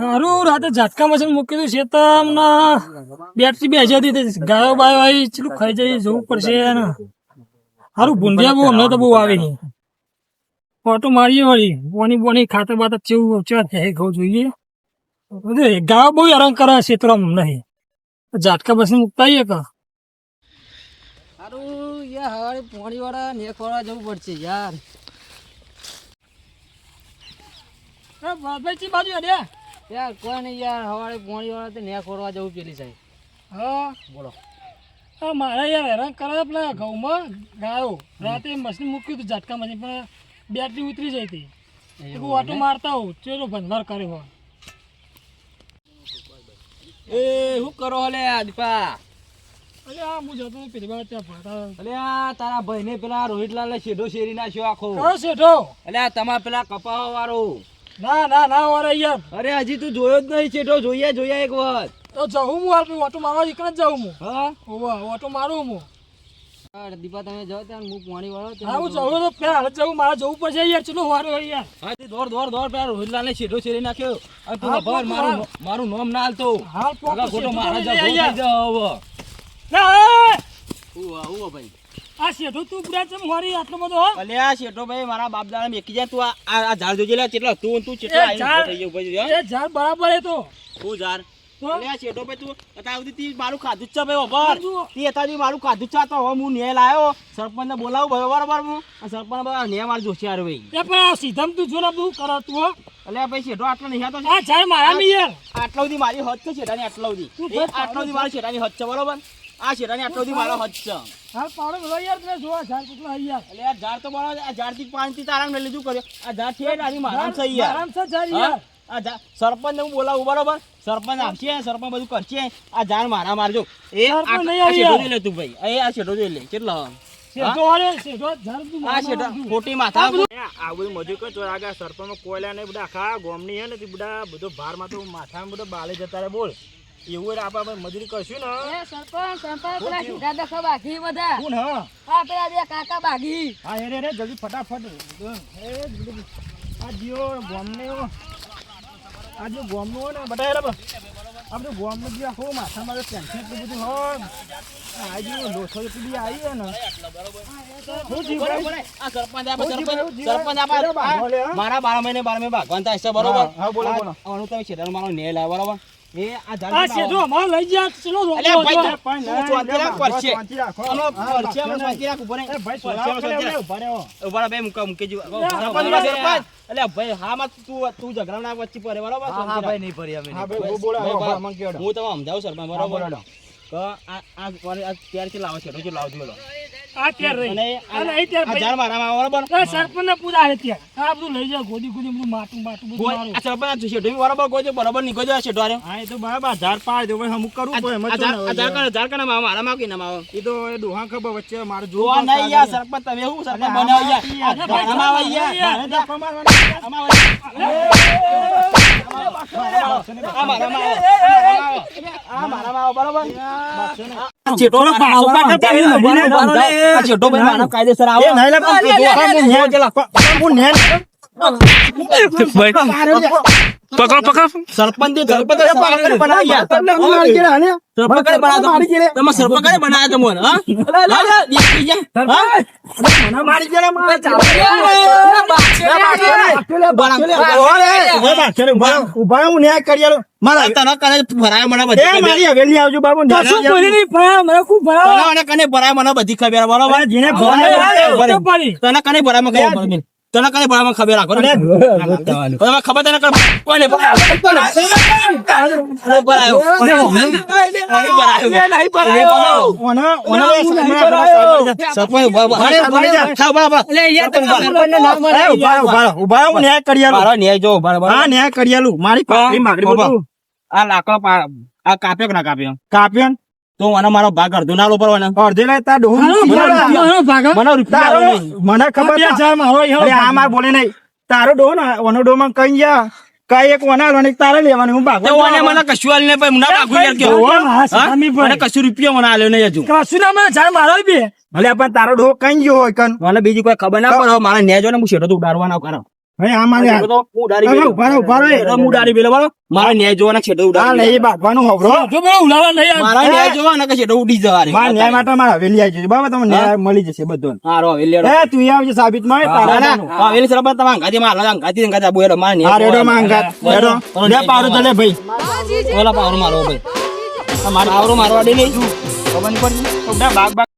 હારું રાતે ઝાટકા મશીન મૂકી દઉં શેતમના બેટરી બે હજાર દીધી ગાયો બાયો આવી ચેટલું ખાઈ જાય જવું પડશે ને હારું ભૂંડિયા બહુ હમણાં તો બહુ આવે નહીં. ઓટો મારીએ વળી. બોની બોની ખાતર બાતર ચેવું ચેવા થાય ઘઉં જોઈએ. બધું ગાયો બહુ હેરાન કરે ક્ષેત્રમાં નહીં. ઝાટકા મશીન મૂકતા આવીએ કા. સારું યાર હવારે પોણી વાળા જવું પડશે યાર. ભાઈ બાજુ અડ્યા યાર કોઈ નહીં યાર હવારે પોણી વાળા તો ન્યા ખોરવા જવું પેલી સાહેબ. હા? બોલો. હા મારે યાર હેરાન કરે પેલા ઘઉંમાં ગાયો. રાતે મશીન મૂક્યું હતું ઝાટકા મશીન પણ બેટરી ઉતરી જઈ હતી. હું ઓટો મારતા હોઉં. ચેલો ભંધાર કર્યો હોય. એ શું કરો હલે દીપા અરે આ હું જતો પેલી વાર ત્યાં ભરતા અલે આ તારા ભાઈને પેલા રોહિતલાલ શેઢો શેરી નાખ્યો આખો. શેઢો? અલે આ તમારા પેલા કપાવા વાળો ના ના ના વારે યાર. અરે હજી તું જોયો જ નહીં છેટો જોઈએ જોઈએ એક વખત. તો જવું હું હાલ ઓટો મારવા નીકળ જ હું. હા? ઓવા ઓટો મારું હું. દીપા તમે જાઓ ત્યાં હું પાણી વાળો હા હું જવું તો પ્યાર જવું મારે જવું પડશે યાર ચલો વારો યાર. હા તે દોડ દોડ દોડ પ્યાર રોહિતલાલ ને શેઢો શેરી નાખ્યો. અને તું ખબર મારું મારું નામ ના હાલતો. હાલ પોકો ખોટો મારા જાવ ના! ઉવા ઉવા ભાઈ. આ શેઠો તું બુરા ચમ મારી આટલો બધો અલે આ શેઠો ભાઈ મારા બાપ દાડા મેકી જાય તું આ ઝાડ જોજે લે કેટલો તું તું કેટલો ઝાડ- ઊભો થઈ ગયો ભાઈ એ ઝાડ બરાબર હે તો. ઝાડ? તો? શેઠો ભાઈ તું અત્યાર સુધી તી મારું ખાધું છે ભાઈ ખબર તી અત્યાર મારું ખાધું છે તો હવે હું ન્યાય લાયો સરપંચને બોલાવું ભાઈ બરાબર હું. સરપંચ બધા ન્યાય માર જોશે ભાઈ એ પણ આ સીધમ તું કરો તું હો. અલ્યા ભાઈ શેઠો આટલો નહીં તો આ ઝાડ મારા સુધી હદ છે શેઠાની આટલા સુધી. આટલો સુધી મારી શેઠાની હદ છે બરોબર? આ શેરાની આટલો દી મારો હદ છે. હાલ પાડો બધો યાર તમે જોવા ઝાડ કેટલો આવી યાર. એટલે આ ઝાડ તો બરાબર આ ઝાડથી પાંચથી તારા મેં લીધું કર્યો. આ ઝાડ છે ને આની મારામ છે યાર. આરામ છે ઝાડ યાર. આ ઝા- સરપંચને હું બોલાવું બરોબર? સરપંચ આવશે સરપંચ બધું કરશે. આ ઝાડ મારા મારજો. એ આ સરપંચ યાર. જોઈ લે તું ભાઈ. એ આ શેઠો જોઈ લે. કેટલો શેઠો વાળે શેઠો ઝાડ તું આ મારા શેઠો મારા ખોટી માથા આ બધું મજૂર કરતો આગળ સરપંચ કોયલા ને બધા આખા ગોમની હે ને બધા બધો ભારમાં તો માથા બધો બાલે જતા રહે બોલ. એવું આપણે મજૂરી કરશું ને. એ સરપંચ સરપંચ પેલા સીધા દખા બાકી બધા. કોણ હ? હા પેલા બે કાકા બાકી હા રે રે જલ્દી ફટાફટ. આ જીઓ ગોમને આ જો ગોમનો ને બટાય રે બસ આ બધું ગોમનું જે આખું માથામાં ટેન્શન એટલું બધું હોય. આ જે લોસો એટલી આવી છે ને? મારા બાર મહિને બાર મહિને ભાગવાન થાય છે બરોબર? હા, બોલો, બોલો. તમે શેઠાનો મારો ન્યાય લાવો બરોબર? હા, તમે સમજાવું સરપંચ હા, બરોબર ત્યારથી લાવો છે લાવજો આ ત્યાર રહી. અને આ આ ત્યાર આ ઝાડ મારામાં બરોબર એ સરપંચ ને હે ત્યાં. આ બધું લઈ જાઓ ગોદી ગોદી બધું માટું માટું બધું કોઈ આ સરપંચ આ શેઠો બી બરોબર છો બરોબર નીકળો છો આ શેઠો હારે. હા એ તો બરાબર ઝાડ પાડ દો ભાઈ અમુક કરવું આ એમાં આ શું ઝાડ- ના આ ઝાડ હોય? કને- ઝાડ કને માવા? મારામાં આવે કે ના માવા? એ તો એ ડોહા ખબર વચ્ચે મારે જોવા નહીં યાર સરપંચ તમે શું સરપંચ બનાવો યાર આ યાર આમાં આવે. આ મારામાં આવે. આ મારામાં આવે બરોબર? માનવ કાયદેસર આવે. સરપંચ જે સરપંચ હા? ન્યાય કરી. મારા તને કને ભરાય મને બધી ખબર. મારી હવેલી આવજો બાબુ તો શું બોલી નહીં ભરાય મને ખૂબ ભરાય? તને મને કને ભરાય મને બધી ખબર બરોબર? જેને પડી. તને કને ભરાય મને ખબર. તને કઈ ભરાય ખબર રાખો ને. તમે ખબર તને કને કોને મારી આ લાકડો આ કાપ્યો કે ના કાપ્યો કાપ્યો. તો મને મારો ભાગ અડધો ના લો પડવાનો અડધે લાય તાર ડોહું મારો મને મને રૂપિયા મને ખબર છે. મારો અરે આ માર બોલે નહીં. તારો ડોહો ને ઓનો ડોહો માં કઈ જા કઈ એક ઓના આલવાનો, તારે લેવાનું. હું ભાગવા ઓને મને કશું આલ્યું નહીં, ભાઈ, મને ભાગું યાર કેવું? મને કશું રૂપિયા મને આલ્યો નહીં હજુ. કશું ના મને જાણ મારો બી. ભલે પણ તારો ડોહો કઈ ગયો હોય કન? મને બીજી કોઈ ખબર ના પડે મારા નેજો જો ને હું શેઠો તો ના કરો. આ મારે હું ઊભા ઊભા હું? મારા ન્યાય જોવાના છેડો ઉડાડી જો ઉલાવા નહીં મારા ન્યાય જોવાના કે છેડો ઉડી જવા રે. મારા ન્યાય માટે મારા હવેલી આવી જશે બરાબર તમને ન્યાય મળી જશે બધો હા, રો, એ તું આવજે સાબિતમાં તારા માં મારા ન્યાય હા રેડો જોવાના. માંગા રેડો. લે પાડો તો ભાઈ. ઓલા પાવરો મારો ભાઈ. મારો પાવરો મારવા દે નહીં ખબર નહીં પડતી. બાગ બાગ